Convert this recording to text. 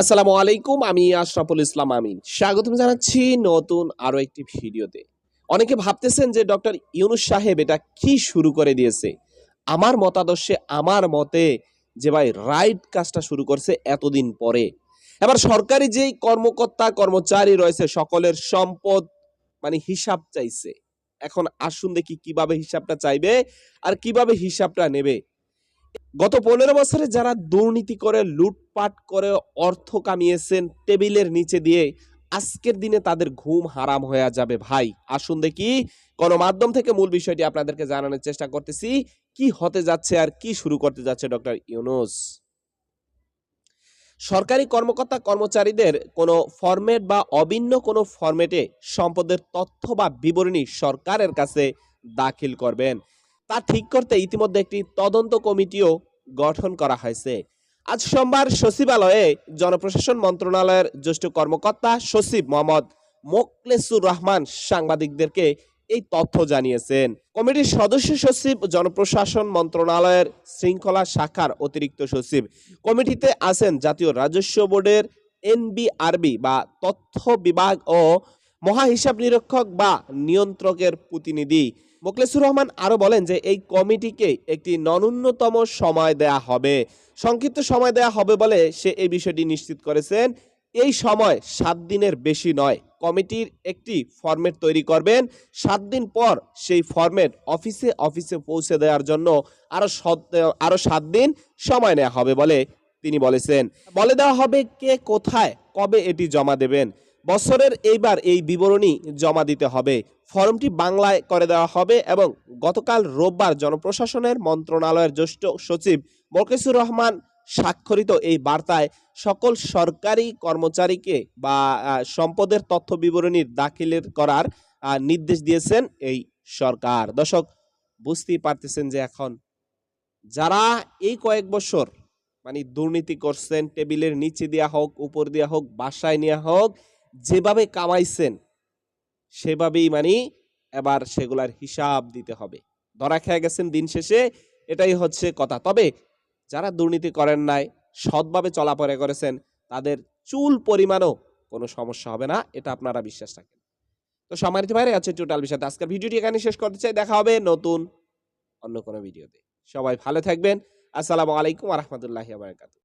আসসালামু আলাইকুম, আমি আশরাফুল ইসলাম আমিন। স্বাগতম জানাচ্ছি নতুন আরও একটি ভিডিওতে। অনেকে ভাবতেছেন যে ডক্টর ইউনুস সাহেব এটা কি শুরু করে দিয়েছে? আমার মতাদর্শে, আমার মতে যে ভাই রাইট কাজটা শুরু করছে এতদিন পরে। এবার সরকারি যেই কর্মকর্তা, কর্মচারী রয়েছে, সকলের সম্পদ মানে হিসাব চাইছে। এখন আসুন দেখি কীভাবে হিসাবটা চাইবে আর কীভাবে হিসাবটা নেবে। গত পনেরো বছরে যারা দুর্নীতি করে, লুটপাট করে, অর্থ কামিয়েছেন, টেবিলের নিচে দিয়ে আজকের দিনে তাদের ঘুম হারাম হয়ে যাবে ভাই। আসুন দেখি গণমাধ্যম থেকে মূল বিষয়টি আপনাদেরকে জানানোর চেষ্টা করতেছি। কি হতে যাচ্ছে আর কি শুরু করতে যাচ্ছে ডক্টর ইউনুস? সরকারি কর্মকর্তা কর্মচারীদের কোনো ফরম্যাট বা অভিন্ন কোনো ফরম্যাটে সম্পদের তথ্য বা বিবরণী সরকারের কাছে দাখিল করবেন। তা ঠিক করতে ইতিমধ্যে একটি তদন্ত কমিটিও গঠন করা হয়েছে। আজ সোমবার সচিবালয়ে জনপ্রশাসন মন্ত্রণালয়ের জ্যেষ্ঠ কর্মকর্তা সচিব মোহাম্মদ মোকলেসুর রহমান সাংবাদিকদেরকে এই তথ্য জানিয়েছেন। কমিটির সদস্য সচিব, জনপ্রশাসন মন্ত্রণালয়ের শৃঙ্খলা শাখার অতিরিক্ত সচিব। কমিটিতে আছেন জাতীয় রাজস্ব বোর্ডের এনবিআরবি বা তথ্য বিভাগ ও মহাহিসাব নিরীক্ষক বা নিয়ন্ত্রকের প্রতিনিধি। মোকলেসুর রহমান আরও বলেন যে, এই কমিটিকে একটি ননুন্যতম সময় দেয়া হবে। সংক্ষিপ্ত সময় দেয়া হবে বলে সে এই বিষয়টি নিশ্চিত করেছেন। এই সময় সাত দিনের বেশি নয়। কমিটির একটি ফরম্যাট তৈরি করবেন। সাত দিন পর সেই ফরম্যাট অফিসে অফিসে পৌঁছে দেওয়ার জন্য আরও সত- আরও সাত দিন সময় নেওয়া হবে বলে তিনি বলেছেন। বলে দেওয়া হবে কে কোথায়, কবে এটি জমা দেবেন। বছরের এইবার এই বিবরণী জমা দিতে হবে। ফর্মটি বাংলায় করে দেওয়া হবে এবং গতকাল রোববার জনপ্রশাসনের মন্ত্রণালয়ের জ্যেষ্ঠ সচিব মোকেসুর রহমান স্বাক্ষরিত এই বার্তায় সকল সরকারি কর্মচারীকে বা সম্পদের তথ্য বিবরণীর দাখিলের করার নির্দেশ দিয়েছেন এই সরকার। দর্শক, বুঝতেই পারতেছেন যে এখন যারা এই কয়েক বছর মানে দুর্নীতি করছেন, টেবিলের নিচে দেওয়া হোক, উপর দেওয়া হোক, বাসায় নেওয়া হোক যেভাবে কামাইছেন, সেভাবেই মানে এবার সেগুলার হিসাব দিতে হবে। ধরা খেয়ে গেছেন দিন শেষে, এটাই হচ্ছে কথা। তবে যারা দুর্নীতি করেন নাই, সৎভাবে চলাফেরা করেছেন, তাদের চুল পরিমাণও কোনো সমস্যা হবে না, এটা আপনারা বিশ্বাস রাখেন। তো সম্মানিত বাইরে আছে টোটাল বিষয়তে আজকের ভিডিওটি এখানে শেষ করতে চাই। দেখা হবে নতুন অন্য কোনো ভিডিওতে। সবাই ভালো থাকবেন। আসসালামু আলাইকুম রহমতুল্লাহি বারাকাতুহু।